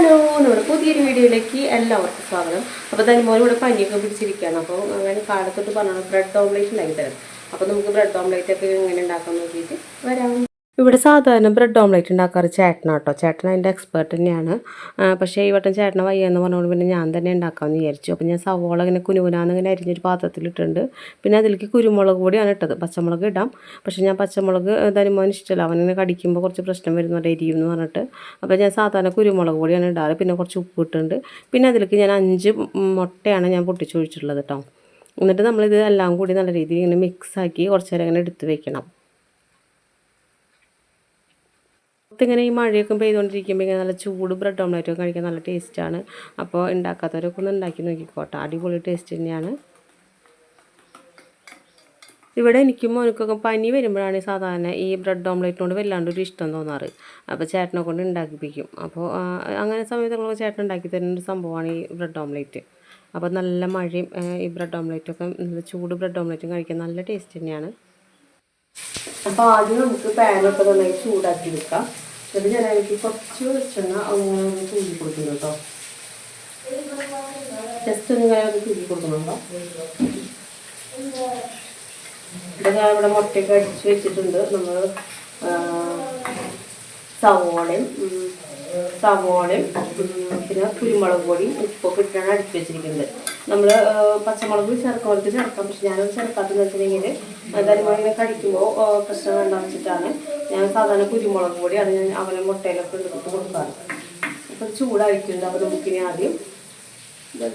Hello നമ്മുടെ പുതിയൊരു വീഡിയോയിലേക്ക് എല്ലാവർക്കും സ്വാഗതം. അപ്പോൾ തന്നെ മോനും ഇവിടെ പനിയൊക്കെ പിടിച്ചിരിക്കുകയാണ്. അപ്പോൾ അങ്ങനെ കാലത്തോട്ട് പറഞ്ഞു ബ്രെഡ് ഓംലേറ്റ് ഉണ്ടാക്കി തരാം. അപ്പോൾ നമുക്ക് ബ്രെഡ് ഓംലേറ്റ് ഒക്കെ എങ്ങനെ ഉണ്ടാക്കാൻ നോക്കിയിട്ട് വരാം. ഇവിടെ സാധാരണ ബ്രെഡ് ഓംലേറ്റ് ഉണ്ടാക്കാറ് ചേട്ടനാട്ടോ ചേട്ടൻ അതിന്റെ എക്സ്പേർട്ട് തന്നെയാണ്. പക്ഷേ ഈ വട്ടം വയ്യ വയ്യെന്ന് പറഞ്ഞുകൊണ്ട് പിന്നെ ഞാൻ തന്നെ ഉണ്ടാക്കാമെന്ന് വിചാരിച്ചു. അപ്പോൾ ഞാൻ സവോള ഇങ്ങനെ കുനുകുനാന്ന് ഇങ്ങനെ അരിഞ്ഞൊരു പാത്രത്തിലിട്ടുണ്ട് പിന്നെ അതിലേക്ക് കുരുമുളക് പൊടിയാണ് ഇട്ടത്. പച്ചമുളക് ഇടാം. പക്ഷേ ഞാൻ പച്ചമുളക് തരുമ്പോൾ ഇഷ്ടമല്ല അവനിങ്ങനെ കടിക്കുമ്പോൾ കുറച്ച് പ്രശ്നം വരുന്നുണ്ട് എരിയും എന്ന് പറഞ്ഞിട്ട് അപ്പോൾ ഞാൻ സാധാരണ കുരുമുളക് പൊടിയാണ് ഇടാറ്. പിന്നെ കുറച്ച് ഉപ്പ് ഇട്ടിട്ടുണ്ട്. പിന്നെ അതിലേക്ക് ഞാൻ അഞ്ച് മുട്ടയാണ് ഞാൻ പൊട്ടിച്ചൊഴിച്ചിട്ടുള്ളത് കേട്ടോ എന്നിട്ട് നമ്മളിത് എല്ലാം കൂടി നല്ല രീതിയിൽ ഇങ്ങനെ മിക്സാക്കി കുറച്ച് നേരം ഇങ്ങനെ എടുത്ത് വെക്കണം. ഇങ്ങനെ ഈ മഴയൊക്കെ പെയ്തുകൊണ്ടിരിക്കുമ്പോൾ ഇങ്ങനെ നല്ല ചൂട് ബ്രെഡ് ഓംലെറ്റ് ഒക്കെ കഴിക്കാൻ നല്ല ടേസ്റ്റാണ്. അപ്പോൾ ഉണ്ടാക്കാത്തവരൊക്കെ ഒന്ന് ഉണ്ടാക്കി നോക്കിക്കോട്ടെ. അടിപൊളി ടേസ്റ്റ് തന്നെയാണ്. ഇവിടെ എനിക്കും മോനക്കൊക്കെ പനി വരുമ്പോഴാണ് സാധാരണ ഈ ബ്രെഡ് ഓംലെറ്റിനോട് വല്ലാണ്ട് ഒരു ഇഷ്ടം തോന്നാറ്. അപ്പോൾ ചേട്ടനെ കൊണ്ട് ഉണ്ടാക്കിപ്പിക്കും അപ്പോൾ അങ്ങനെ സമയത്തുള്ള ചേട്ടൻ ഉണ്ടാക്കി തരുന്ന ഒരു സംഭവമാണ് ഈ ബ്രെഡ് ഓംലെറ്റ് അപ്പോൾ നല്ല മഴയും ഈ ബ്രെഡ് ഓംലെറ്റൊക്കെ നല്ല ചൂട് ബ്രെഡ് ഓംലെറ്റും കഴിക്കാൻ നല്ല ടേസ്റ്റ് തന്നെയാണ്. അപ്പോൾ ആദ്യം നമുക്ക് പാനൊക്കെ നന്നായി ചൂടാക്കി വെക്കാം എന്നിട്ട് ഞാൻ അതിലേക്ക് കുറച്ച് വെളിച്ചെണ്ണ അങ്ങനെ ഒന്ന് തൂക്കി കൊടുക്കുന്നു കേട്ടോ ജസ്റ്റ് ഇങ്ങനെ ഒന്ന് തൂക്കി കൊടുക്കുന്നുണ്ടോ ഇത് ഞാൻ ഇവിടെ മുട്ടയൊക്കെ അടിച്ച് വെച്ചിട്ടുണ്ട് നമ്മൾ സവോളയും സവോളയും പിന്നെ കുരുമുളക് പൊടിയും ഉപ്പൊക്കെ ഇട്ടാണ് അടിച്ച് വെച്ചിരിക്കുന്നത് നമ്മൾ പച്ചമുളക് ചേർക്കുമ്പോഴത്തെ ചേർക്കാം പക്ഷെ ഞാനത് ചേർക്കാത്തതെന്ന് വെച്ചിട്ടുണ്ടെങ്കിൽ എന്തായാലും ഇങ്ങനെ കടിക്കുമ്പോൾ പ്രശ്നം വേണ്ടാന്ന് വെച്ചിട്ടാണ് ഞാൻ സാധാരണ കുരുമുളക് പൊടിയാണ് ഞാൻ അവനെ മുട്ടയിലൊക്കെ എടുത്തിട്ട് കൊടുക്കാറ്. അപ്പൊ ചൂടായിട്ടുണ്ട്. അപ്പോൾ നമുക്കിനി ആദ്യം ഇതാ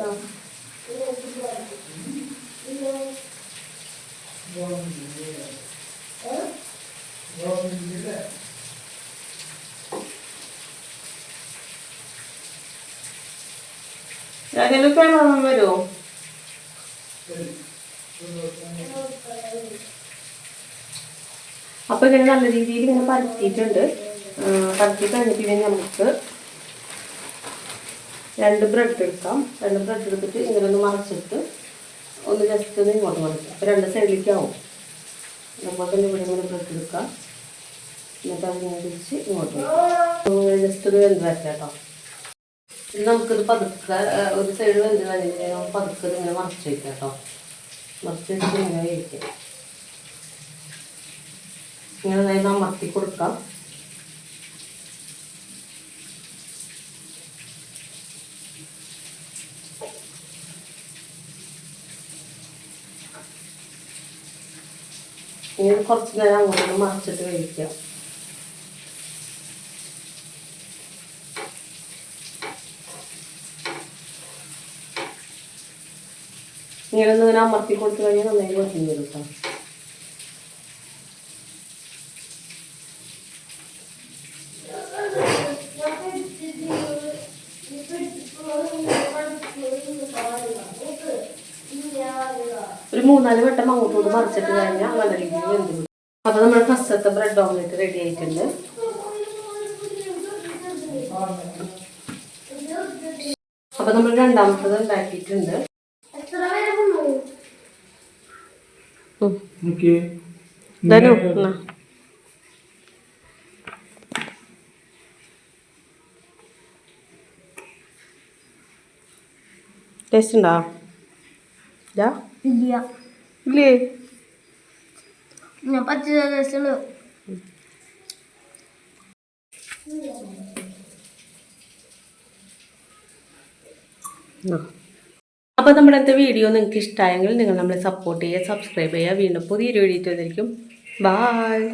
ക്യാമറമാൻ വരുമോ അപ്പോൾ ഇങ്ങനെ നല്ല രീതിയിൽ ഇങ്ങനെ പരത്തിയിട്ടുണ്ട്. പരത്തി കഴിഞ്ഞിട്ട് ഇനി നമുക്ക് രണ്ട് ബ്രെഡ് എടുക്കാം. രണ്ട് ബ്രെഡ് എടുത്തിട്ട് ഇങ്ങനെ ഒന്ന് മറച്ചിട്ട് ഒന്ന് ജസ്റ്റ് ഒന്ന് ഇങ്ങോട്ട് മറിക്കാം. അപ്പോൾ രണ്ട് സൈഡിലേക്ക് ആവും. നമ്മൾ തന്നെ ഇവിടെ ഇങ്ങനെ ബ്രെഡ് എടുക്കാം. എന്നിട്ട് അതിങ്ങനെ തിരിച്ച് ഇങ്ങോട്ട് ജസ്റ്റ് ഒന്ന് വെന്ത് വരട്ടെ കേട്ടോ. നമുക്കിത് പതുക്കെ ഒരു സൈഡ് വെന്ത് കഴിഞ്ഞാൽ പതുക്കെ ഇങ്ങനെ മറച്ച് വയ്ക്കാം കേട്ടോ. മറച്ച് വെച്ചിട്ട് ഇങ്ങനെ കഴിക്കാം ഇങ്ങനെ നേരം അമർത്തി കൊടുക്കാം. ഇങ്ങനെ കുറച്ച് നേരം അങ്ങോട്ട് മറിച്ചിട്ട് കഴിക്കാം ഇങ്ങനെ ഒന്ന് ഇങ്ങനെ അമർത്തി കൊടുത്തു കഴിഞ്ഞാൽ നന്നായി കുറഞ്ഞു വരും കേട്ടോ മൂന്നാൽ വട്ടം അങ്ങോട്ടും മറിച്ചിട്ട് കഴിഞ്ഞാൽ നല്ല രീതിയിൽ വെന്ത് അപ്പോൾ നമ്മൾ ഫസ്റ്റത്തെ ബ്രെഡ് ഓംലെറ്റ് റെഡി ആയിട്ടുണ്ട്. അപ്പോൾ നമ്മൾ രണ്ടാമത്തത് ഉണ്ടാക്കിയിട്ടുണ്ട്. ധനു ടേസ്റ്റ് ഉണ്ടോ? ഇല്ല. ഇല്ല. ഇല്ലേ? ഞാൻ പച്ച രസമുള്ളൂ അപ്പോൾ നമ്മുടെ അടുത്ത വീഡിയോ നിങ്ങൾക്ക് ഇഷ്ടമായെങ്കിൽ നിങ്ങൾ നമ്മളെ സപ്പോർട്ട് ചെയ്യുക സബ്സ്ക്രൈബ് ചെയ്യുക. വീണ്ടും പുതിയൊരു വീഡിയോ ആയിരിക്കും ബായ്